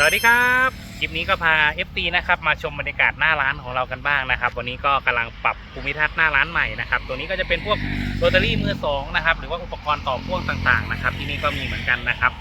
สวัสดีครับคลิปนี้ก็พา FT นะครับมาชมบรรยากาศหน้าร้านของเรากันบ้างนะครับ วันนี้ก็กำลังปรับภูมิทัศน์หน้าร้านใหม่นะครับตัวนี้ก็จะเป็นพวกโรตารี่มือสองนะครับหรือว่าอุปกรณ์ต่อพ่วงต่างๆนะครับที่นี่ก็มีเหมือนกันนะครับ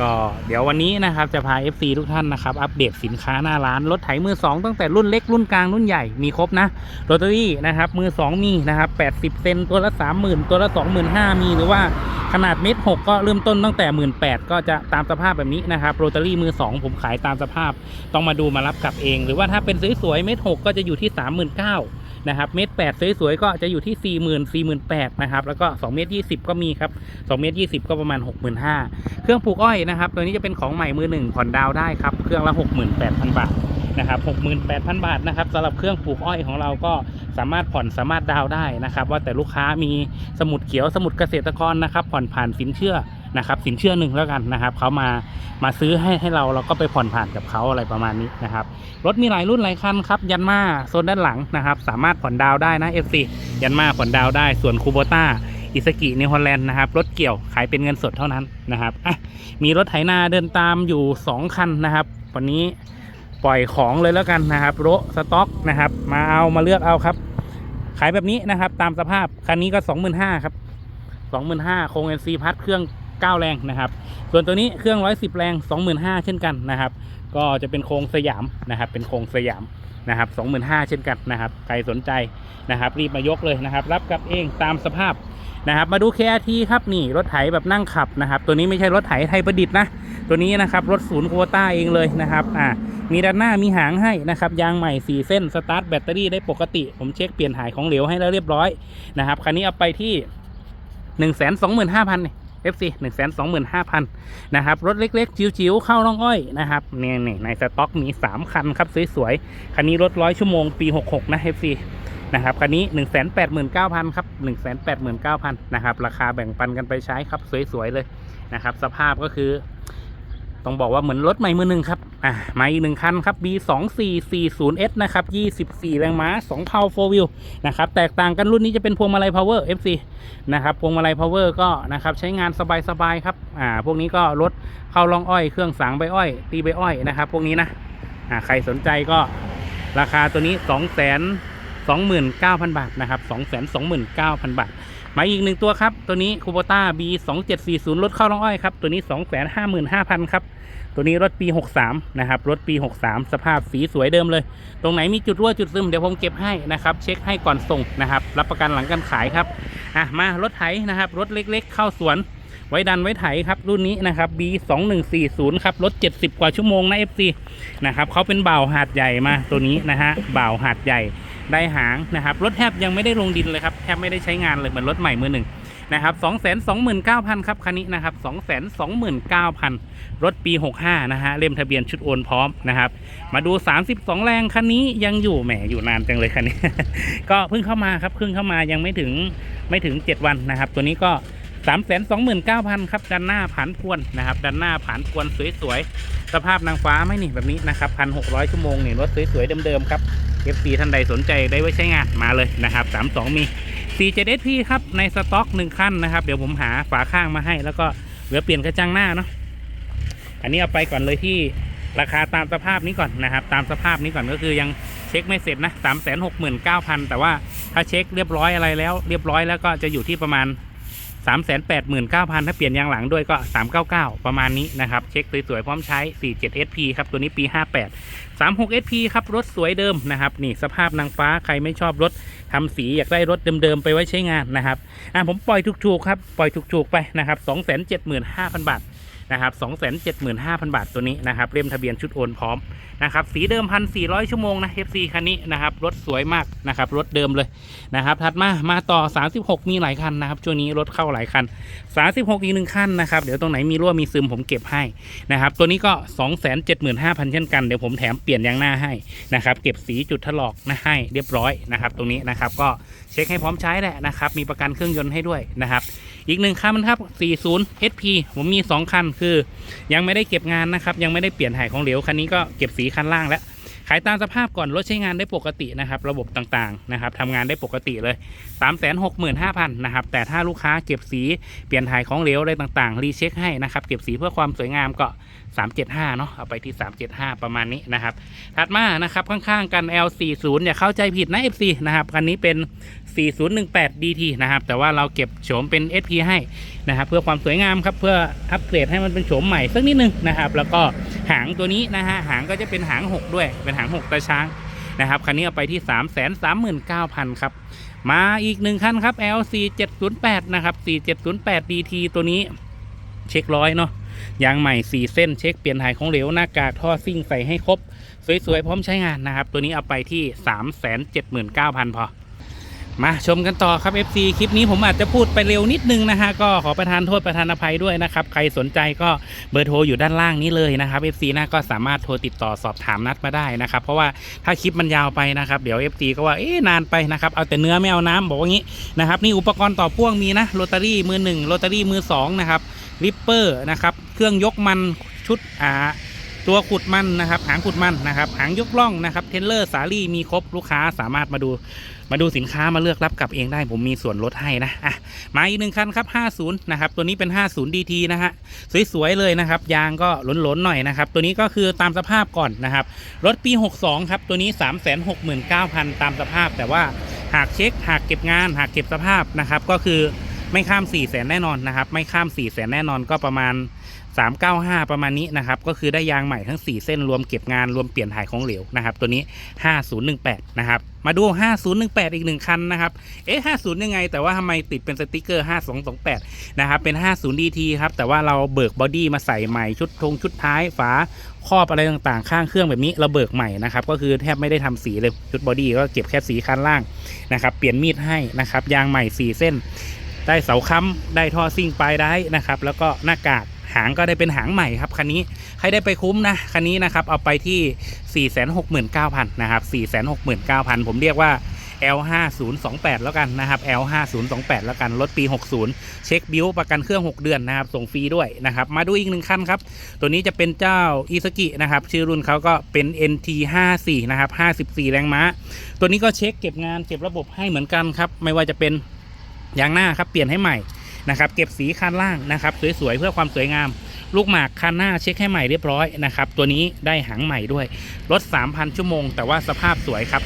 ก็เดี๋ยววันนี้นะครับจะพา FC ทุกท่านนะครับอัปเดตสินค้าหน้าร้านรถไถมือ 2 ตั้งแต่รุ่นเล็กรุ่นกลางรุ่นใหญ่มีครบนะโรตารี่นะครับมือ 2 มีนะครับ 80 เซนตัวละ 30,000 ตัวละ 25,000 มีหรือว่าขนาดเม็ดหกก็เริ่มต้นตั้งแต่ 18,000 ก็จะตามสภาพแบบนี้นะครับโรตารี่มือ 2 ผมขายตามสภาพ ต้องมาดูมารับกลับเอง หรือว่าถ้าเป็นสวยๆเม็ดหกก็จะอยู่ที่ 39,000 นะครับเม็ดแปดสวยๆก็จะอยู่ที่40,000 48,000นะครับแล้วก็2เมตร20 ก็มีครับ2เมตร20 ก็ประมาณ 65,000เครื่องปลูกอ้อยนะครับตัวนี้จะเป็นของใหม่มือหนึ่งผ่อนดาวได้ครับเครื่องละ 68,000 บาทนะครับ68,000 บาทนะครับสำหรับเครื่องปลูกอ้อยของเราก็สามารถผ่อนสามารถดาวได้นะครับ ว่าแต่ลูกค้ามีสมุดเขียวสมุดเกษตรกรนะครับผ่อนผ่านสินเชื่อ นะครับสินเชื่อหนึ่งแล้วกันนะครับเขามามาซื้อให้ให้เราเราก็ไปผ่อนผ่านกับเขาอะไรประมาณนี้นะครับรถมีหลายรุ่นหลายคันครับยันมาโซนด้านหลังนะครับสามารถผ่อนดาวได้นะ FC ยันมาผ่อนดาวได้ส่วนคูโบต้าอิสกิในฮอลแลนด์นะครับรถเกี่ยวขายเป็นเงินสดเท่านั้นนะครับอะมีรถไถนาเดินตามอยู่ 2 คันนะครับ วันนี้ปล่อยของเลยแล้วกันนะครับโรสต็อกนะครับ มาเอามาเลือกเอาครับ ขายแบบนี้นะครับตามสภาพ คันนี้ก็ 25,000ครับ25,000โครง NC พัดเครื่อง 9 แรงนะครับ ส่วนตัวนี้เครื่อง 110 แรง 25,000 เช่นกันนะครับ ก็จะเป็นโครงสยามนะครับ เป็นโครงสยามนะครับ25,000 เช่นกันนะครับ ใครสนใจนะครับ รีบมายกเลยนะครับ รับกลับเองตามสภาพนะครับ มาดู KRT ครับนี่รถไถแบบนั่งขับนะครับ ตัวนี้ไม่ใช่รถไถไทยประดิษฐ์นะ ตัวนี้นะครับรถศูนย์โควต้าเองเลยนะครับอ่ามีด้านหน้ามีหางให้นะครับยางใหม่ 4 เส้นสตาร์ทแบตเตอรี่ได้ปกติ ผมเช็คเปลี่ยนถ่ายของเหลวให้แล้วเรียบร้อยนะครับคันนี้เอาไปที่ 1 2 5 0 0 0นี่ FC 1 2 5 0 0 0นะครับ รถเล็กๆ จิ๋วๆ เข้าร่องอ้อยนะครับเนี่ยในสต็อกมี 3 คันครับ สวยๆ คันนี้รถร้อยชั่วโมงปี 66 นะ FC นะครับคันนี้ 1 8 9 0 0 0 ครับ 1 8 9 0 0 0 นะครับ ราคาแบ่งปันกันไปใช้ครับ สวยๆ เลยนะครับ สภาพก็คือ ต้องบอกว่าเหมือนรถใหม่มือหนึ่งครับ อะมาอีกหนึ่งคันครับ B 2 4 4 0 S นะครับ24 แรงม้า2 p o w e r 4 wheel นะครับ แตกต่างกันรุ่นนี้จะเป็นพวงมาลัย power FC นะครับพวงมาลัย power ก็นะครับใช้งานสบายๆครับ อ่า พวกนี้ก็รถเข้าลองอ้อยเครื่องสางใบอ้อย ตีใบอ้อยนะครับ พวกนี้นะ อ่าใครสนใจก็ราคาตัวนี้2 2 9 0 0 0 บาทนะครับ 2 2 9 0 0 0 บาท มาอีกหนึ่งตัวครับ ตัวนี้คูโบต้า B 2 7 4 0รถเข้าล่องอ้อยครับ ตัวนี้ 2 5 5 0 0 0ครับ ตัวนี้รถปี 63 นะครับ รถปี 63 สภาพสีสวยเดิมเลย ตรงไหนมีจุดรั่วจุดซึมเดี๋ยวผมเก็บให้นะครับ เช็คให้ก่อนส่งนะครับ รับประกันหลังการขายครับ อะ มารถไถนะครับ รถเล็กๆ เข้าสวน ไว้ดันไว้ไถครับ รุ่นนี้นะครับ B 2 1 4 0ครับ รถ 70 กว่าชั่วโมงนะ FC นะครับเขาเป็นบ่าวหาดใหญ่มาตัวนี้นะฮะบ่าวหาดใหญ่ ได้หางนะครับรถแทบยังไม่ได้ลงดินเลยครับแทบไม่ได้ใช้งานเลยเหมือนรถใหม่มือหนึ่งนะครับ2 2 9 0 0 0ครับคันนี้นะครับ2 2 9 0 0 0รถปี65นะฮะเล่มทะเบียนชุดโอนพร้อมนะครับ มาดู32แรงคันนี้ยังอยู่แหมอยู่นานจังเลยคันนี้ ก็เพิ่งเข้ามาครับเพิ่งเข้ามายังไม่ถึงไม่ถึง7วันนะครับ ตัวนี้ก็3 2 9 0 0 0ครับด้านหน้าผานพวนนะครับด้านหน้าผานพวนสวยๆสภาพนางฟ้าไหมนี่แบบนี้นะครับ1,600ชั่วโมงนี่รถสวยๆเดิมๆครับ FC ท่านใดสนใจได้ไว้ใช้งานมาเลยนะครับ32 มี 47SP ครับในสต็อกหนึ่งคันนะครับ เดี๋ยวผมหาฝาข้างมาให้ แล้วก็เหลือเปลี่ยนกระจังหน้าเนาะอันนี้เอาไปก่อนเลยที่ราคาตามสภาพนี้ก่อนนะครับ ตามสภาพนี้ก่อนก็คือยังเช็คไม่เสร็จนะ369,000 แต่ว่าถ้าเช็คเรียบร้อยอะไรแล้ว เรียบร้อยแล้วก็จะอยู่ที่ประมาณ 389,000 ถ้าเปลี่ยนยางหลังด้วยก็ 399 ประมาณนี้นะครับ เช็คสวยๆ พร้อมใช้ 47SP ครับ ตัวนี้ปี 58 36SP ครับ รถสวยเดิมนะครับ นี่สภาพนางฟ้าใครไม่ชอบรถทำสีอยากได้รถเดิมๆ ไปไว้ใช้งานนะครับ อะผมปล่อยถูกๆ ครับ ปล่อยถูกๆ ไปนะครับ 275,000 บาท นะครับ275,000 บาทตัวนี้นะครับเล่มทะเบียนชุดโอนพร้อมนะครับสีเดิมพันสี่ร้อยชั่วโมงนะ FC คันนี้นะครับรถสวยมากนะครับรถเดิมเลยนะครับถัดมามาต่อ 36 มีหลายคันนะครับช่วงนี้รถเข้าหลายคัน 36 อีกหนึ่งคันนะครับเดี๋ยวตรงไหนมีรั่วมีซึมผมเก็บให้นะครับตัวนี้ก็ 275,000 เช่นกันเดี๋ยวผมแถมเปลี่ยนยางหน้าให้นะครับเก็บสีจุดถลอกนะให้เรียบร้อยนะครับตรงนี้นะครับก็เช็คให้พร้อมใช้แหละนะครับมีประกันเครื่องยนต์ให้ด้วยนะครับอีกหนึ่งคันครับ40 HP ผมมี 2 คันคือ ยังไม่ได้เก็บงานนะครับ ยังไม่ได้เปลี่ยนถ่ายของเหลวคันนี้ก็เก็บสีคันล่างแล้ว ขายตามสภาพก่อนรถใช้งานได้ปกตินะครับ ระบบต่างๆนะครับทำงานได้ปกติเลย 365,000นะครับ แต่ถ้าลูกค้าเก็บสีเปลี่ยนถ่ายของเหลวอะไรต่างๆ รีเช็คให้นะครับ เก็บสีเพื่อความสวยงามก็375เนาะเอาไปที่ 375 ประมาณนี้นะครับถัดมานะครับข้างๆกัน L40 อย่าเข้าใจผิดนะ FC นะครับคันนี้เป็น 4018 DT นะครับ แต่ว่าเราเก็บโฉมเป็น SP ให้นะครับ เพื่อความสวยงามครับ เพื่ออัปเกรดให้มันเป็นโฉมใหม่สักนิดนึงนะครับ แล้วก็หางตัวนี้นะฮะ หางก็จะเป็นหาง 6 ด้วย เป็นหาง 6 ตาช้างนะครับ คันนี้เอาไปที่ 339,000 ครับ มาอีกหนึ่งคันครับ LC 708 นะครับ 4708 DT ตัวนี้เช็คร้อยเนาะยางใหม่ 4 เส้นเช็คเปลี่ยนถ่ายของเหลวหน้ากากท่อซิ่งใส่ให้ครบ สวย ๆ พร้อมใช้งานนะครับ ตัวนี้เอาไปที่ 379,000 พอ มาชมกันต่อครับ FC คลิปนี้ผมอาจจะพูดไปเร็วนิดนึงนะฮะก็ขอประทานโทษประทานอภัยด้วยนะครับใครสนใจก็เบอร์โทรอยู่ด้านล่างนี้เลยนะครับ FC นะก็สามารถโทรติดต่อสอบถามนัดมาได้นะครับเพราะว่าถ้าคลิปมันยาวไปนะครับเดี๋ยว FC ก็ว่าเอ๊ะนานไปนะครับเอาแต่เนื้อไม่เอาน้ำบอกว่างี้นะครับนี่อุปกรณ์ต่อพ่วงมีนะโรตารี่มือหนึ่งโรตารี่มือสองนะครับริปเปอร์นะครับเครื่องยกมันชุดอ่า ตัวขุดมันนะครับ หางขุดมันนะครับ หางยกล่องนะครับเทนเลอร์สาลี่มีครบลูกค้าสามารถมาดูมาดูสินค้ามาเลือกรับกลับเองได้ผมมีส่วนลดให้นะอะมาอีกหนึ่งคันครับ 50 นะครับ ตัวนี้เป็น 50 DT นะฮะสวยๆเลยนะครับ ยางก็หลนๆหน่อยนะครับ ตัวนี้ก็คือตามสภาพก่อนนะครับ รถปี 62 ครับ ตัวนี้ 369,000 ตามสภาพ แต่ว่าหากเช็คหากเก็บงาน หากเก็บสภาพนะครับ ก็คือไม่ข้าม 4 0 0 0 0แน่นอนนะครับ ไม่ข้าม 4 0 0 0 0 0แน่นอนก็ประมาณ 395 ประมาณนี้นะครับ ก็คือได้ยางใหม่ทั้ง 4 เส้นรวมเก็บงานรวมเปลี่ยนถ่ายของเหลวนะครับ ตัวนี้ 5018 นะครับ มาดู 5018 อีกหนึ่งคันนะครับ เอ๊ะ 50 ยังไง แต่ว่าทำไมติดเป็นสติกเกอร์ 5228 นะครับ เป็น 50 DT ครับ แต่ว่าเราเบิกบอดี้มาใส่ใหม่ชุดทงชุดท้ายฝาครอบอะไรต่างๆ ข้างเครื่องแบบนี้เราเบิกใหม่นะครับ ก็คือแทบไม่ได้ทำสีเลยชุดบอดี้ก็เก็บแค่สีคันล่างนะครับ เปลี่ยนมีดให้นะครับ ยางใหม่ 4 เส้น ได้เสาค้ำได้ท่อซิ่งปลายได้นะครับ แล้วก็หน้ากาก หางก็ได้เป็นหางใหม่ครับ คันนี้ใครได้ไปคุ้มนะ คันนี้นะครับเอาไปที่ 469,000นะครับ469,000 ผมเรียกว่า L5028 แล้วกันนะครับ L5028 แล้วกัน รถปี 60 เช็คบิวประกันเครื่อง 6 เดือนนะครับ ส่งฟรีด้วยนะครับ มาดูอีกหนึ่งคันครับ ตัวนี้จะเป็นเจ้าอิสกินะครับ ชื่อรุ่นเขาก็เป็น NT54 นะครับ 54 แรงม้า ตัวนี้ก็เช็คเก็บงานเก็บระบบให้เหมือนกันครับ ไม่ว่าจะเป็นยางหน้าครับ เปลี่ยนให้ใหม่ นะครับเก็บสีคันล่างนะครับสวยๆเพื่อความสวยงาม ลูกหมากคันหน้าเช็คให้ใหม่เรียบร้อยนะครับตัวนี้ได้หางใหม่ด้วยรถ 3,000 ชั่วโมง แต่ว่าสภาพสวยครับ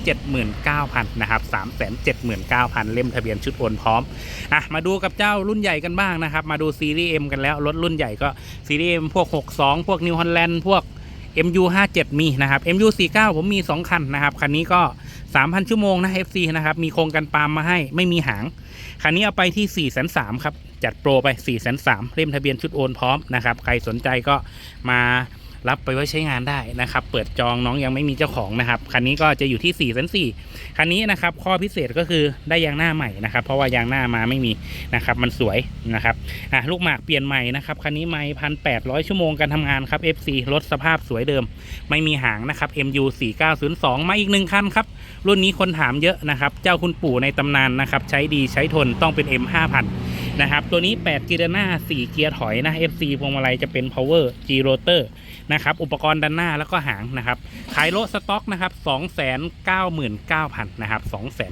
379,000นะครับ379,000 เล่มทะเบียนชุดโอนพร้อมอะมาดูกับเจ้ารุ่นใหญ่กันบ้างนะครับมาดูซีรีส์ M กันแล้วรถรุ่นใหญ่ก็ซีรีส์ M พวก 62 พวก New Holland พวก MU 57 มีนะครับ MU 49 ผมมี 2 คันนะครับ คันนี้ก็ 3,000 ชั่วโมงนะ FC นะครับ มีโครงกันปาล์มมาให้ไม่มีหาง คันนี้เอาไปที่ 4 3 0 0 0ครับ จัดโปรไป 4 3 0 0 0เล่มทะเบียนชุดโอนพร้อมนะครับ ใครสนใจก็มา รับไปไว้ใช้งานได้นะครับ เปิดจองน้องยังไม่มีเจ้าของนะครับ คันนี้ก็จะอยู่ที่4 4 0 0คันนี้นะครับข้อพิเศษก็คือได้ยางหน้าใหม่นะครับ เพราะว่ายางหน้ามาไม่มีนะครับ มันสวยนะครับอะลูกหมากเปลี่ยนใหม่นะครับ คันนี้ไม่พันแปดร้อยชั่วโมงการทำงานครับ FC รถสภาพสวยเดิม ไม่มีหางนะครับ MU 4902มาอีกหนึ่งคันครับ รุ่นนี้คนถามเยอะนะครับ เจ้าคุณปู่ในตำนานนะครับ ใช้ดีใช้ทนต้องเป็น M 5000 นะครับตัวนี้8กีร์หน้า 4 เกียร์ถอยนะ FC พวงมาลัยจะเป็น power G rotor นะครับอุปกรณ์ด้านหน้าแล้วก็หางนะครับขายโลสต็อกนะครับ299,000นะครับ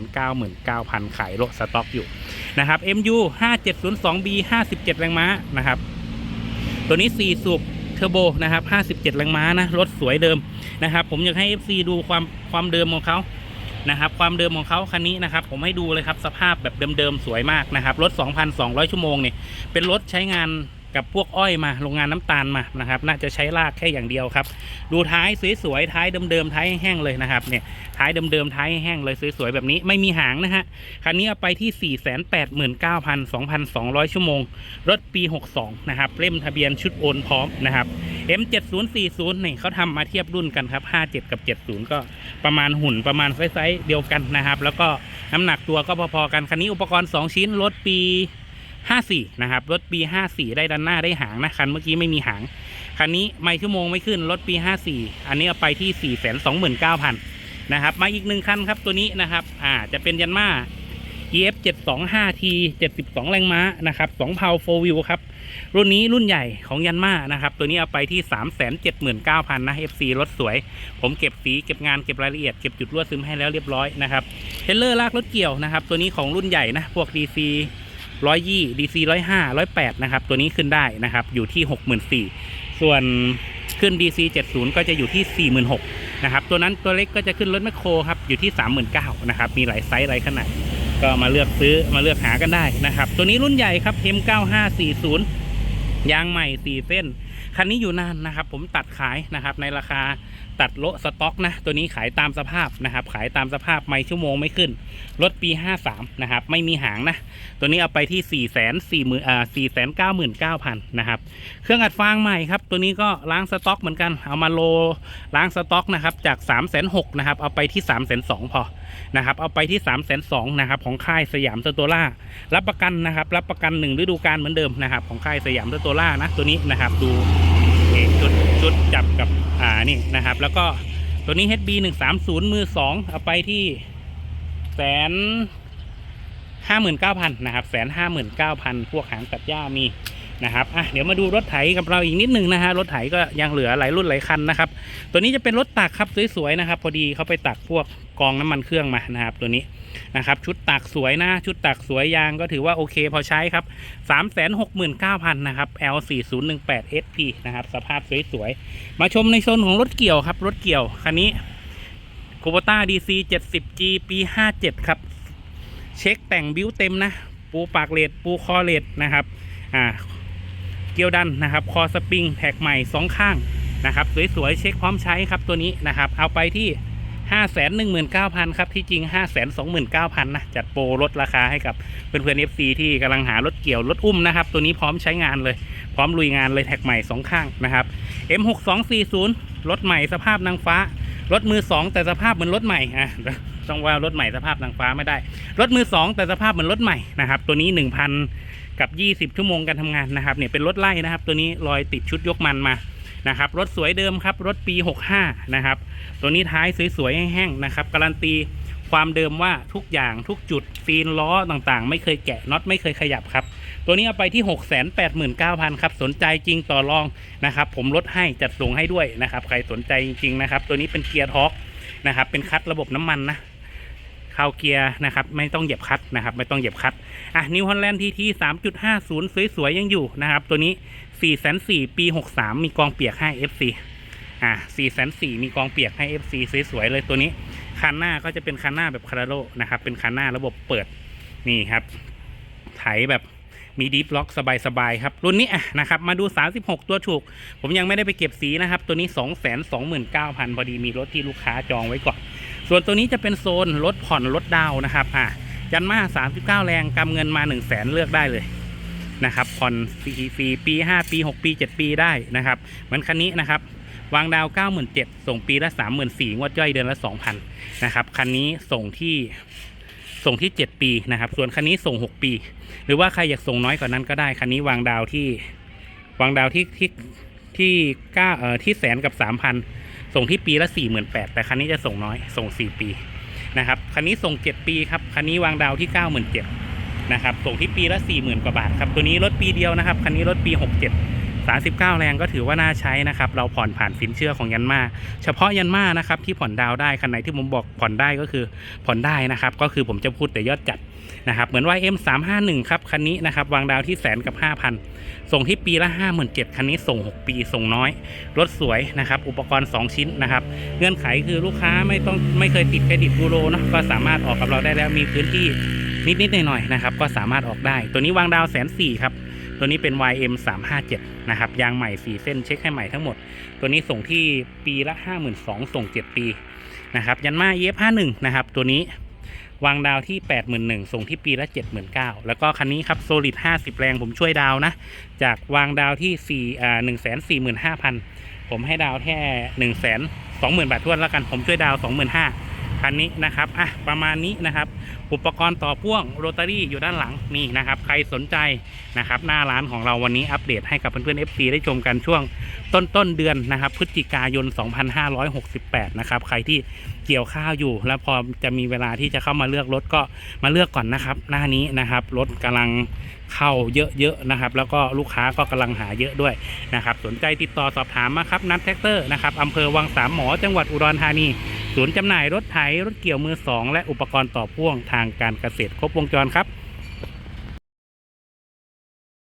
299,000 ขายโลสต็อกอยู่นะครับ MU 5702B 57 แรงม้านะครับตัวนี้ 4 สูบเทอร์โบนะครับ 57 แรงม้านะ รถสวยเดิมนะครับ ผมอยากให้ FC ดูความความเดิมของเขา นะครับความเดิมของเขาคันนี้นะครับผมให้ดูเลยครับสภาพแบบเดิมๆสวยมากนะครับรถ 2,200 ชั่วโมงเนี่ยเป็นรถใช้งาน กับพวกอ้อยมาโรงงานน้ำตาลมานะครับ น่าจะใช้ลากแค่อย่างเดียวครับ ดูท้ายสวยๆท้ายเดิมๆท้ายแห้งๆเลยนะครับเนี่ยท้ายเดิมๆท้ายแห้งๆเลยสวยๆแบบนี้ไม่มีหางนะฮะคันนี้เอาไปที่ 489,2,200 ชั่วโมง รถปี 62 นะครับเล่มทะเบียนชุดโอนพร้อมนะครับ M7040 นี่เขาทำมาเทียบรุ่นกันครับ 57 กับ 70 ก็ประมาณหุ่นประมาณไซส์เดียวกันนะครับ แล้วก็น้ำหนักตัวก็พอๆกันคันนี้อุปกรณ์ 2 ชิ้นรถปี 54 นะครับ รถปี 54 ได้ด้านหน้าได้หางนะ คันเมื่อกี้ไม่มีหาง คันนี้ไม่ชั่วโมงไม่ขึ้น รถปี 54 อันนี้เอาไปที่ 429,000 นะครับ มาอีกหนึ่งคันครับตัวนี้นะครับ อ่า จะเป็นยันมา EF 725T 72 แรงม้านะครับ2เพา4 wheel ครับ รุ่นนี้รุ่นใหญ่ของยันมานะครับ ตัวนี้เอาไปที่ 379,000 นะ FC รถสวย ผมเก็บสีเก็บงานเก็บรายละเอียดเก็บจุดรั่วซึมให้แล้วเรียบร้อยนะครับ เทเลอร์ลากรถเกี่ยวนะครับ ตัวนี้ของรุ่นใหญ่นะ พวก DC 120 DC 105 108นะครับ ตัวนี้ขึ้นได้นะครับ อยู่ที่64,000ส่วนขึ้น DC 70 ก็จะอยู่ที่ 46,000นะครับ ตัวนั้นตัวเล็กก็จะขึ้นรถแมคโครครับ อยู่ที่ 39,000นะครับ มีหลายไซส์หลายขนาด ก็มาเลือกซื้อมาเลือกหากันได้นะครับ ตัวนี้รุ่นใหญ่ครับ M9540 ยางใหม่ 4 เส้น คันนี้อยู่นานนะครับ ผมตัดขายนะครับในราคา ตัดโลสต็อกนะ ตัวนี้ขายตามสภาพนะครับ ขายตามสภาพไม่ชั่วโมงไม่ขึ้น รถปี 53 นะครับ ไม่มีหางนะ ตัวนี้เอาไปที่ 4 4 0 0 0 0อ่า4 9 9 0 0 0 นะครับ เครื่องอัดฟางใหม่ครับ ตัวนี้ก็ล้างสต็อกเหมือนกัน เอามาโลล้างสต็อกนะครับ จาก 3 6 0 0 0นะครับ เอาไปที่ 3 2 0 0 0พอ นะครับ เอาไปที่ 3 2 0 0 0นะครับของค่ายสยามสโตล่า รับประกันนะครับ รับประกันหนึ่งฤดูกาลเหมือนเดิมนะครับ ของค่ายสยามสโตล่านะ ตัวนี้นะครับ ดูนี่ชุดชุดจับกับ อ่า นี่นะครับ แล้วก็ตัวนี้ HB 130 มือ 2 เอาไปที่แสนห้าหมื่นเก้าพันนะครับแสนห้าหมื่นเก้าพันพวกหางตัดหญ้ามีนะครับอะเดี๋ยวมาดูรถไถกับเราอีกนิดนึงนะฮะรถไถก็ยังเหลือหลายรุ่นหลายคันนะครับ ตัวนี้จะเป็นรถตักครับสวยๆนะครับ พอดีเขาไปตักพวกกองน้ำมันเครื่องมานะครับ ตัวนี้ นะครับ ชุดตักสวยนะ ชุดตักสวยยางก็ถือว่าโอเคพอใช้ครับสามแสนหกหมื่นเก้าพันนะครับ L สี่ศูนย์หนึ่งแปด SP นะครับ สภาพสวยๆ มาชมในโซนของรถเกี่ยวครับ รถเกี่ยว คันนี้โคโบต้า DC 70G ปี 57 ครับ เช็คแต่งบิ้วเต็มนะ ปูปากเลดปูคอเลดนะครับ อ่า เกียวดันนะครับ คอสปริง แท็กใหม่สองข้างนะครับ สวยๆ เช็คพร้อมใช้ครับตัวนี้นะครับ เอาไปที่ 5 1 9 0 0 0 ครับที่จริง 5 2 9 0 0 0 นะ จัดโปรลดราคาให้กับเพื่อนๆ FC ที่กำลังหารถเกี่ยวรถอุ้มนะครับ ตัวนี้พร้อมใช้งานเลย พร้อมลุยงานเลยแท็กใหม่สองข้างนะครับ M6240 รถใหม่สภาพนางฟ้ารถมือสองแต่สภาพเหมือนรถใหม่อะต้องว่ารถใหม่สภาพนางฟ้าไม่ได้ รถมือสองแต่สภาพเหมือนรถใหม่นะครับ ตัวนี้หนึ่งพันกับยี่สิบชั่วโมงการทำงานนะครับเนี่ยเป็นรถไล่นะครับ ตัวนี้รอยติดชุดยกมันมา นะครับรถสวยเดิมครับรถปี 65 นะครับ ตัวนี้ท้ายสวยๆแห้งๆนะครับการันตีความเดิมว่าทุกอย่างทุกจุดซีนล้อต่างๆ ไม่เคยแกะน็อตไม่เคยขยับครับ ตัวนี้เอาไปที่ 6 8 9 0 0 0 ครับ สนใจจริงต่อรองนะครับ ผมลดให้จัดส่งให้ด้วยนะครับ ใครสนใจจริงๆนะครับ ตัวนี้เป็นเกียร์ท็อกนะครับเป็นคัดระบบน้ำมันนะ เข้าเกียร์นะครับไม่ต้องเหยียบคัดนะครับไม่ต้องเหยียบคัดอะนิวฮอลแลนด์ทีทีสามจุดห้าศูนย์สวยๆ ยังอยู่นะครับ ตัวนี้สี่แสนสี่ปีหกสามมีกองเปียกให้ FC อะสี่แสนสี่มีกองเปียกให้ FC สวยๆ เลยตัวนี้คันหน้าก็จะเป็นคันหน้าแบบคาราโลนะครับเป็นคันหน้าระบบเปิดนี่ครับไถแบบมีดีฟล็อกสบายๆครับ รุ่นนี้อะนะครับมาดู 36 ตัวถูก ผมยังไม่ได้ไปเก็บสีนะครับ ตัวนี้ 2 2 9 0 0 0 พอดีมีรถที่ลูกค้าจองไว้ก่อน ส่วนตัวนี้จะเป็นโซนรถผ่อนรถดาวนะครับอะยันมา 39 แรงกำเงินมา 1 0 0 0 0แสนเลือกได้เลยนะครับผ่อนฟรีฟรีปี 5 ปี 6 ปี 7 ปีได้นะครับเหมือนคันนี้นะครับ วางดาว 97,000ส่งปีละ 34,000งวดย่อยเดือนละ 2,000นะครับคันนี้ส่งที่ส่งที่ 7 ปีนะครับ ส่วนคันนี้ส่ง 6 ปี หรือว่าใครอยากส่งน้อยกว่านั้นก็ได้ คันนี้วางดาวที่วางดาวที่ที่ที่เก้าเอ่อที่แสนกับ 3,000 ส่งที่ปีละ48,000แต่คันนี้จะส่งน้อย ส่ง 4 ปีนะครับคันนี้ส่ง 7 ปีครับคันนี้วางดาวที่ 97,000นะครับส่งที่ปีละ 40,000 กว่าบาทครับตัวนี้รถปีเดียวนะครับคันนี้รถปี 67 39 แรงก็ถือว่าน่าใช้นะครับ เราผ่อนผ่านสินเชื่อของยันมาเฉพาะยันมานะครับที่ผ่อนดาวได้คันไหนที่ผมบอกผ่อนได้ก็คือผ่อนได้นะครับ ก็คือผมจะพูดแต่ยอดจัดนะครับ เหมือน YM 351 ครับคันนี้นะครับวางดาวที่แสนกับ 5,000 ส่งที่ปีละ 57,000คันนี้ส่ง 6 ปีส่งน้อย รถสวยนะครับ อุปกรณ์ 2 ชิ้นนะครับ เงื่อนไขคือลูกค้าไม่ต้องไม่เคยติดเครดิตบูโรเนอะก็สามารถออกกับเราได้แล้วมีพื้นที่นิดๆหน่อยๆนะครับก็สามารถออกได้ ตัวนี้วางดาวแสนสี่ครับ ตัวนี้เป็น YM 357นะครับยางใหม่ 4 เส้นเช็คให้ใหม่ทั้งหมด ตัวนี้ส่งที่ปีละ 52,000ส่ง 7 ปีนะครับยันมา EF51 นะครับตัวนี้วางดาวที่ 81,000ส่งที่ปีละ 79,000 แล้วก็คันนี้ครับ Solid 50 แรงผมช่วยดาวนะ จากวางดาวที่4อ่า145,000 ผมให้ดาวแค่ 1 2 0 0 0 0 บาททวนแล้วกัน ผมช่วยดาว 25,000 คันนี้นะครับ อะ ประมาณนี้นะครับ อุปกรณ์ต่อพ่วงโรตารี่อยู่ด้านหลังนี่นะครับ ใครสนใจนะครับหน้าร้านของเราวันนี้อัปเดตให้กับเพื่อนๆ FC ได้ชมกันช่วงต้นต้นเดือนนะครับ พฤศจิกายน 2568 นะครับ ใครที่เกี่ยวข้าวอยู่ แล้วพอจะมีเวลาที่จะเข้ามาเลือกรถก็มาเลือกก่อนนะครับ หน้านี้นะครับรถกำลังเข้าเยอะๆนะครับ แล้วก็ลูกค้าก็กำลังหาเยอะด้วยนะครับ สนใจติดต่อสอบถามมาครับนัทแท็กเตอร์นะครับอำเภอวังสามหมอจังหวัดอุดรธานีศูนย์จำหน่ายรถไถรถเกี่ยวมือสองและอุปกรณ์ต่อพ่วงทางการเกษตรครบวงจรครับ